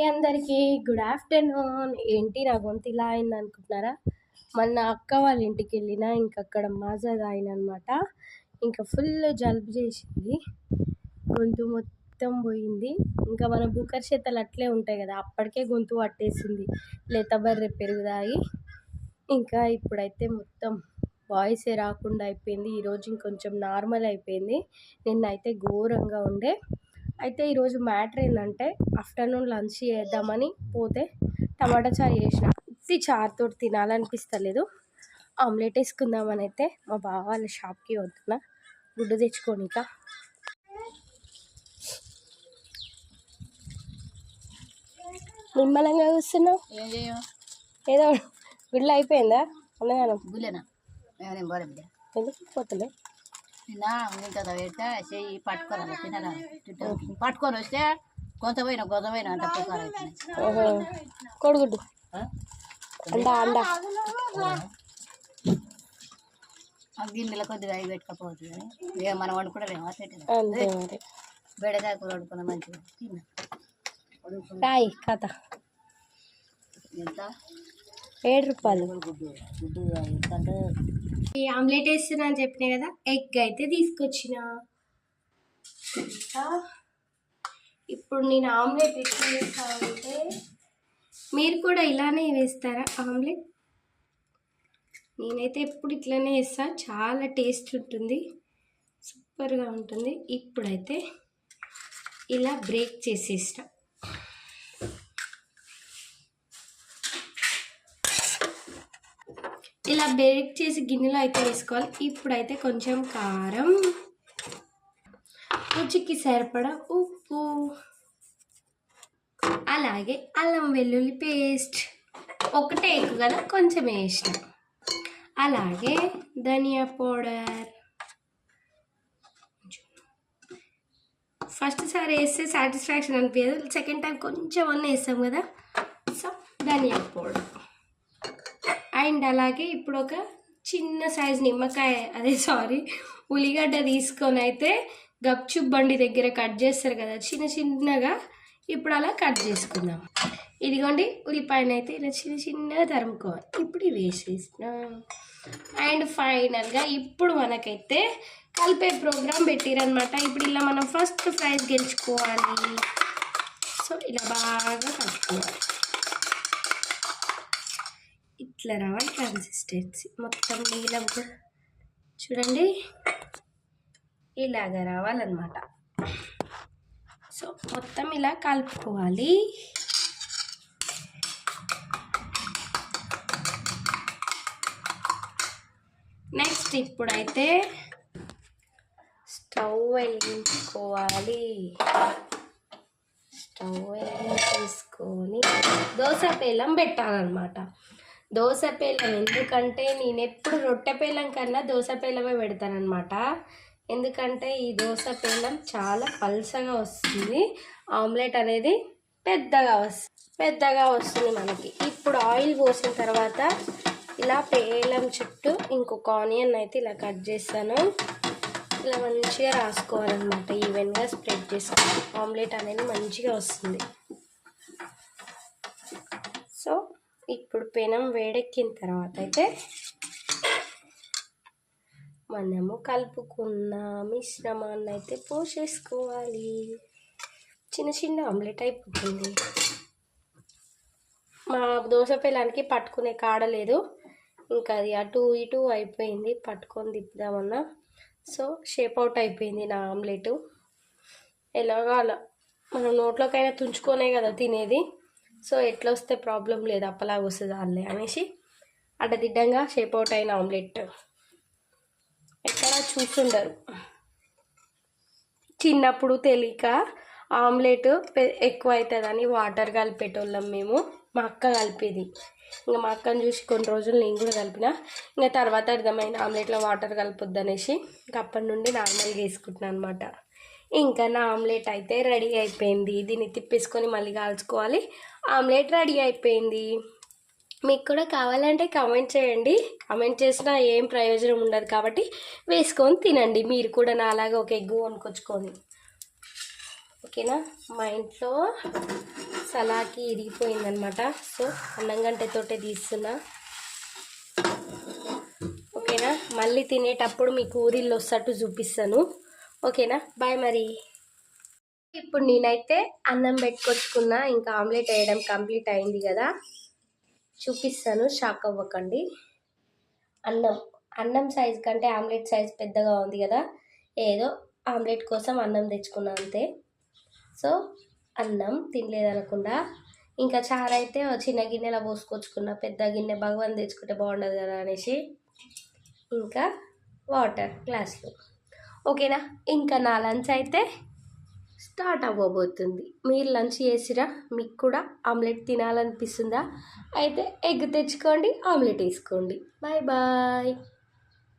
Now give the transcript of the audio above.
అందరికీ good afternoon. ఏంటి నా గొంతు ఇలా అయింది అనుకుంటున్నారా? మొన్న అక్క వాళ్ళ ఇంటికి వెళ్ళిన ఇంక అక్కడ మాజా తాగిన అనమాట ఇంకా ఫుల్ జలుబు చేసింది. గొంతు మొత్తం పోయింది. ఇంకా మన బుకర్ చేతలు అట్లే ఉంటాయి కదా అప్పటికే గొంతు పట్టేసింది. లేత బర్రె పెరుగుతాయి. ఇంకా ఇప్పుడైతే మొత్తం వాయిసే రాకుండా అయిపోయింది. ఈరోజు ఇంకొంచెం నార్మల్ అయిపోయింది. నిన్న అయితే ఘోరంగా ఉండే. అయితే ఈరోజు మ్యాటర్ ఏంటంటే ఆఫ్టర్నూన్ లంచ్ చేద్దామని పోతే టమాటా చారు చేసిన. ఉత్తి చారుతో తినాలనిపిస్తలేదు. ఆమ్లెట్ వేసుకుందామని అయితే మా బావ వాళ్ళ షాప్కి వస్తున్నా. గుడ్డు తెచ్చుకోనిక నిమ్మలంగా కూర్చున్నావు? చేయం ఏదో గుడ్లు అయిపోయిందా? అన్నదానం. గులేనా మేమేం చెయ్యి తినరా? పట్టుకొని వస్తే కొంత పోయిన కొంత పోయిన అంత పుకారు కోడిగుడ్డు అండ అండ గిన్నెల కొద్దిగా అవి పెట్టుకపోవచ్చు కానీ ఇక మనం అంతే మరి. బెడకాయ కూర వండుకున్న మంచిగా. తిన్నా. కథ. ఎంత? ఏడు రూపాయలు. ఈ ఆమ్లెట్ వేస్తున్నా అని చెప్పిన కదా ఎగ్ అయితే తీసుకొచ్చిన. ఇప్పుడు నేను ఆమ్లెట్ ఎట్లా వేస్తానంటే మీరు కూడా ఇలానే వేస్తారా ఆమ్లెట్? నేనైతే ఎప్పుడు ఇట్లానే వేస్తా చాలా టేస్ట్ ఉంటుంది సూపర్గా ఉంటుంది. ఇప్పుడైతే ఇలా బ్రేక్ చేసేస్తా. ఇలా బేక్ చేసి గిన్నెలో అయితే వేసుకోవాలి. ఇప్పుడైతే కొంచెం కారం రుచికి సరిపడా ఉప్పు అలాగే అల్లం వెల్లుల్లి పేస్ట్. ఒకటే ఎక్కువ కదా కొంచెం వేసిన. అలాగే ధనియా పౌడర్. ఫస్ట్ సారి వేస్తే సాటిస్ఫాక్షన్ అనిపించదు సెకండ్ టైం కొంచెం అన్న వేస్తాం కదా. So dhaniya powder. అండ్ అలాగే ఇప్పుడు ఒక చిన్న సైజ్ నిమ్మకాయ అదే సారీ ఉల్లిగడ్డ తీసుకొని అయితే గప్చుప్ బండి దగ్గర కట్ చేస్తారు కదా చిన్న చిన్నగా ఇప్పుడు అలా కట్ చేసుకుందాం. ఇదిగోండి ఉల్లిపాయను అయితే ఇలా చిన్న చిన్నగా తరుముకోవాలి. ఇప్పుడు ఇవి అండ్ ఫైనల్గా ఇప్పుడు మనకైతే కలిపే ప్రోగ్రామ్ పెట్టిరనమాట ఇప్పుడు ఇలా మనం ఫస్ట్ ప్రైజ్ గెలుచుకోవాలి. సో ఇలా బాగా కలుపుకోవాలి. ఇట్లా రావాలి కన్సిస్టెన్సీ. మొత్తం నీలం చూడండి. ఇలాగ రావాలన్నమాట. సో మొత్తం ఇలా కలుపుకోవాలి. నెక్స్ట్ ఇప్పుడైతే స్టవ్ వెలిగించుకోవాలి. స్టవ్ వెలిగించేసుకొని దోశ పేలం పెట్టాలన్నమాట. దోశ పేలం ఎందుకంటే నేను ఎప్పుడు రొట్టె పేలం కన్నా దోశ పేలమే పెడతానమాట ఎందుకంటే ఈ దోశ పేలం చాలా పల్సగా వస్తుంది. ఆమ్లెట్ అనేది పెద్దగా వస్తుంది పెద్దగా వస్తుంది మనకి. ఇప్పుడు ఆయిల్ పోసిన తర్వాత ఇలా పేలం చుట్టూ ఇంకొక ఆనియన్ అయితే ఇలా కట్ చేస్తాను. ఇలా మంచిగా రాసుకోవాలన్నమాట. ఈవెన్గా స్ప్రెడ్ చేసుకోవాలి ఆమ్లెట్ అనేది మంచిగా వస్తుంది. సో ఇప్పుడు పెనం వేడెక్కిన తర్వాత అయితే మనము కలుపుకున్న మిశ్రమాన్ని అయితే పోసేసుకోవాలి. చిన్న చిన్న ఆమ్లెట్ అయిపోతుంది. మా దోశ పిల్లానికి పట్టుకునే కాడ లేదు. ఇంకా అది అటు ఇటు అయిపోయింది. పట్టుకొని తిప్పుదామన్నా. సో షేప్ అవుట్ అయిపోయింది నా ఆమ్లెట్. ఎలాగో అలా మనం నోట్లోకైనా తుంచుకొనే కదా తినేది. సో ఎట్లా వస్తే ప్రాబ్లం లేదు అప్పలాగా వస్తుంది అల్లే అనేసి అడ్డదిడ్డంగా షేప్ అవుట్ అయిన ఆమ్లెట్ ఎక్కడ చూస్తుండరు చిన్నప్పుడు తెలియక ఆమ్లెట్ పె- ఎక్కువ అవుతుందని వాటర్ కలిపేటోళ్ళం మేము. మా అక్క కలిపేది. ఇంకా మా అక్కను చూసి కొన్ని రోజులు నేను కూడా కలిపిన. ఇంకా తర్వాత అర్థమైన ఆమ్లెట్లో వాటర్ కలపొద్దు అనేసి ఇంకా అప్పటి నుండి నార్మల్గా వేసుకుంటున్నాను అనమాట ఇంకా నా ఆమ్లెట్ అయితే రెడీ అయిపోయింది. దీన్ని తిప్పేసుకొని మళ్ళీ కాల్చుకోవాలి. ఆమ్లెట్ రెడీ అయిపోయింది. మీకు కూడా కావాలంటే కామెంట్ చేయండి. కామెంట్ చేసినా ఏం ప్రయోజనం ఉండదు కాబట్టి వేసుకొని తినండి. మీరు కూడా నాలాగా ఒక ఎగ్గు కొనుక్కొచ్చుకొని. ఓకేనా? మా ఇంట్లో సలాకి ఇరిగిపోయిందనమాట సో అన్నం గంటతోటే తీస్తున్నా. ఓకేనా? మళ్ళీ తినేటప్పుడు మీకు ఊరిల్లో వస్తట్టు చూపిస్తాను. ఓకేనా? బాయ్ మరి. ఇప్పుడు నేనైతే అన్నం పెట్టుకొచ్చుకున్నా ఇంకా ఆమ్లెట్ వేయడం కంప్లీట్ అయింది కదా. చూపిస్తాను షాక్ అవ్వకండి. అన్నం అన్నం సైజ్ కంటే ఆమ్లెట్ సైజ్ పెద్దగా ఉంది కదా. ఏదో ఆమ్లెట్ కోసం అన్నం తెచ్చుకున్నా అంతే. సో అన్నం తినలేదనకుండా. ఇంకా చారు అయితే చిన్న గిన్నెలో పోసుకొచ్చుకున్న. పెద్ద గిన్నె భగవాన్ తెచ్చుకుంటే బాగుండదు కదా అనేసి. ఇంకా వాటర్ గ్లాసులు ఓకేనా? ఇంకా నా లంచ్ అయితే స్టార్ట్ అవ్వబోతుంది. మీరు లంచ్ చేసిరా? మీకు కూడా ఆమ్లెట్ తినాలనిపిస్తుందా? అయితే ఎగ్ తెచ్చుకోండి ఆమ్లెట్ వేసుకోండి. Bye bye.